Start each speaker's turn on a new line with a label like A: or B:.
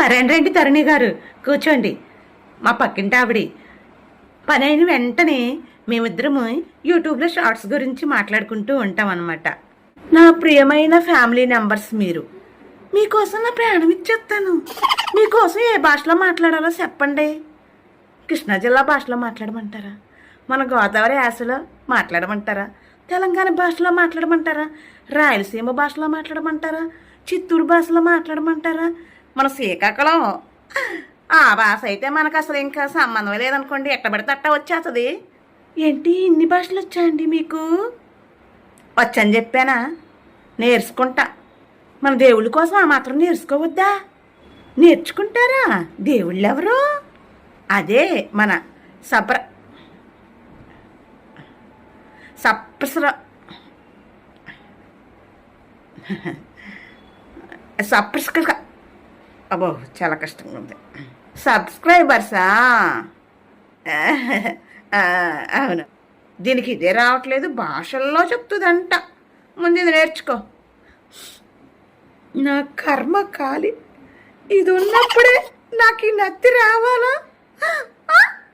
A: రండి రండి తరుణి గారు కూర్చోండి. మా పక్కింటి ఆవిడి పని అయిన వెంటనే మేమిద్దరము యూట్యూబ్లో షార్ట్స్ గురించి మాట్లాడుకుంటూ ఉంటాం అనమాట నా ప్రియమైన ఫ్యామిలీ మెంబర్స్ మీరు మీకోసం నా ప్రాణం ఇచ్చేస్తాను. మీకోసం ఏ భాషలో మాట్లాడాలో చెప్పండి. కృష్ణా జిల్లా భాషలో మాట్లాడమంటారా? మన గోదావరి యాసలో మాట్లాడమంటారా? తెలంగాణ భాషలో మాట్లాడమంటారా? రాయలసీమ భాషలో మాట్లాడమంటారా? చిత్తూరు భాషలో మాట్లాడమంటారా? మన శ్రీకాకుళం. ఆ భాష అయితే మనకు అసలు ఇంకా సంబంధం లేదనుకోండి ఎట్ట పడితే అట్ట వచ్చేస్తుంది. ఏంటి ఇన్ని భాషలు వచ్చాయండి మీకు? వచ్చని చెప్పానా? నేర్చుకుంటా. మన దేవుళ్ళ కోసం ఆ మాత్రం నేర్చుకోవద్దా? నేర్చుకుంటారా? దేవుళ్ళు ఎవరు అదే మన సప్ర సప్రసర సప్రస్క అబ్బో చాలా కష్టంగా ఉంది. సబ్స్క్రైబర్సా అవును. దీనికి ఇదే రావట్లేదు భాషల్లో చెప్తుందంట. ముందు ఇది నేర్చుకో. నా కర్మ కాలి ఇది ఉన్నప్పుడే నాకు ఈ నత్తి రావాలా?